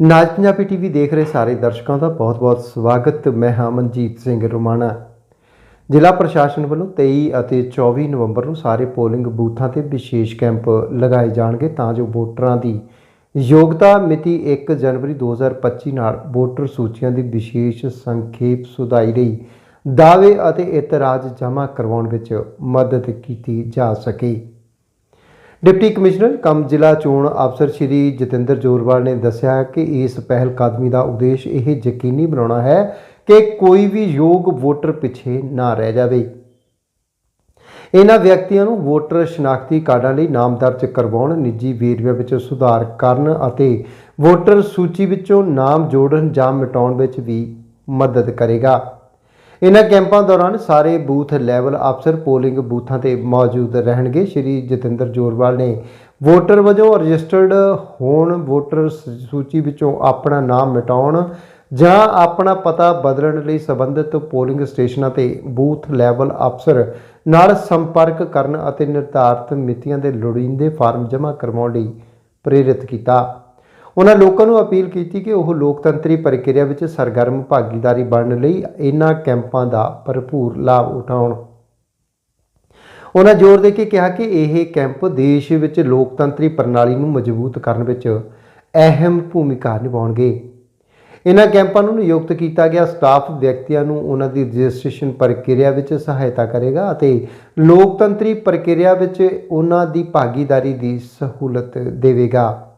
ਨਾਜ Punjabi TV ਦੇਖ ਰਹੇ ਸਾਰੇ ਦਰਸ਼ਕਾਂ ਦਾ ਬਹੁਤ-ਬਹੁਤ ਸਵਾਗਤ। ਮੈਂ ਹਾਂ ਮਨਜੀਤ ਸਿੰਘ ਰੋਮਾਣਾ। ਜ਼ਿਲ੍ਹਾ ਪ੍ਰਸ਼ਾਸਨ ਵੱਲੋਂ 23 ਅਤੇ 24 ਨਵੰਬਰ ਨੂੰ ਸਾਰੇ ਪੋਲਿੰਗ ਬੂਥਾਂ ਤੇ ਵਿਸ਼ੇਸ਼ ਕੈਂਪ ਲਗਾਏ ਜਾਣਗੇ ਤਾਂ ਜੋ ਵੋਟਰਾਂ ਦੀ ਯੋਗਤਾ ਮਿਤੀ 1 ਜਨਵਰੀ 2025 ਨਾਲ ਵੋਟਰ ਸੂਚੀਆਂ ਦੀ ਵਿਸ਼ੇਸ਼ ਸੰਖੇਪ ਸੁਧਾਈ ਲਈ ਦਾਅਵੇ ਅਤੇ ਇਤਰਾਜ਼ ਜਮ੍ਹਾਂ ਕਰਵਾਉਣ ਵਿੱਚ ਮਦਦ ਕੀਤੀ ਜਾ ਸਕੇ। ਡਿਪਟੀ ਕਮਿਸ਼ਨਰ, ਕਮ ਜ਼ਿਲ੍ਹਾ ਚੋਣ ਅਫਸਰ ਸ਼੍ਰੀ ਜਤਿੰਦਰ ਜੋਰਵਾਲ ਨੇ ਦੱਸਿਆ ਕਿ ਇਸ ਪਹਿਲ ਕਦਮੀ ਦਾ ਉਦੇਸ਼ ਇਹ ਯਕੀਨੀ ਬਣਾਉਣਾ ਹੈ ਕਿ ਕੋਈ ਵੀ ਯੋਗ ਵੋਟਰ ਪਿੱਛੇ ਨਾ ਰਹਿ ਜਾਵੇ। ਇਹਨਾਂ ਵਿਅਕਤੀਆਂ ਨੂੰ ਵੋਟਰ ਸ਼ਨਾਖਤੀ ਕਾਰਡਾਂ ਲਈ ਨਾਮ ਦਰਜ ਕਰਵਾਉਣ, ਨਿੱਜੀ ਵੇਰਵਿਆਂ ਵਿੱਚ ਸੁਧਾਰ ਕਰਨ ਅਤੇ ਵੋਟਰ ਸੂਚੀ ਵਿੱਚੋਂ ਨਾਮ ਜੋੜਨ ਜਾਂ ਮਿਟਾਉਣ ਵਿੱਚ ਵੀ ਮਦਦ ਕਰੇਗਾ। ਇਹਨਾਂ ਕੈਂਪਾਂ ਦੌਰਾਨ ਸਾਰੇ ਬੂਥ ਲੈਵਲ ਅਫਸਰ ਪੋਲਿੰਗ ਬੂਥਾਂ ਤੇ ਮੌਜੂਦ ਰਹਿਣਗੇ। ਸ਼੍ਰੀ ਜਤਿੰਦਰ ਜੋਰਵਾਲ ਨੇ ਵੋਟਰ ਵਜੋਂ ਰਜਿਸਟਰਡ ਹੋਣ ਵੋਟਰ ਸੂਚੀ ਵਿੱਚੋਂ ਆਪਣਾ ਨਾਮ ਮਿਟਾਉਣ ਜਾਂ ਆਪਣਾ ਪਤਾ ਬਦਲਣ ਲਈ ਸੰਬੰਧਿਤ ਪੋਲਿੰਗ ਸਟੇਸ਼ਨਾਂ ਤੇ ਬੂਥ ਲੈਵਲ ਅਫਸਰ ਨਾਲ ਸੰਪਰਕ ਕਰਨ ਅਤੇ ਨਿਰਧਾਰਤ ਮਿਤੀਆਂ ਦੇ ਲੋੜੀਂਦੇ ਫਾਰਮ ਜਮ੍ਹਾਂ ਕਰਵਾਉਣ ਲਈ ਪ੍ਰੇਰਿਤ ਕੀਤਾ। ਉਹਨਾਂ ਲੋਕਾਂ ਨੂੰ ਅਪੀਲ ਕੀਤੀ ਕਿ ਉਹ ਲੋਕਤੰਤਰੀ ਪ੍ਰਕਿਰਿਆ ਵਿੱਚ ਸਰਗਰਮ ਭਾਗੀਦਾਰੀ ਬਣਨ ਲਈ ਇਹਨਾਂ ਕੈਂਪਾਂ ਦਾ ਭਰਪੂਰ ਲਾਭ ਉਠਾਉਣ। ਉਹਨਾਂ ਜ਼ੋਰ ਦੇ ਕੇ ਕਿਹਾ ਕਿ ਇਹ ਕੈਂਪ ਦੇਸ਼ ਵਿੱਚ ਲੋਕਤੰਤਰੀ ਪ੍ਰਣਾਲੀ ਨੂੰ ਮਜ਼ਬੂਤ ਕਰਨ ਵਿੱਚ ਅਹਿਮ ਭੂਮਿਕਾ ਨਿਭਾਉਣਗੇ। ਇਹਨਾਂ ਕੈਂਪਾਂ ਨੂੰ ਨਿਯੁਕਤ ਕੀਤਾ ਗਿਆ ਸਟਾਫ ਵਿਅਕਤੀਆਂ ਨੂੰ ਉਹਨਾਂ ਦੀ ਰਜਿਸਟ੍ਰੇਸ਼ਨ ਪ੍ਰਕਿਰਿਆ ਵਿੱਚ ਸਹਾਇਤਾ ਕਰੇਗਾ ਅਤੇ ਲੋਕਤੰਤਰੀ ਪ੍ਰਕਿਰਿਆ ਵਿੱਚ ਉਹਨਾਂ ਦੀ ਭਾਗੀਦਾਰੀ ਦੀ ਸਹੂਲਤ ਦੇਵੇਗਾ।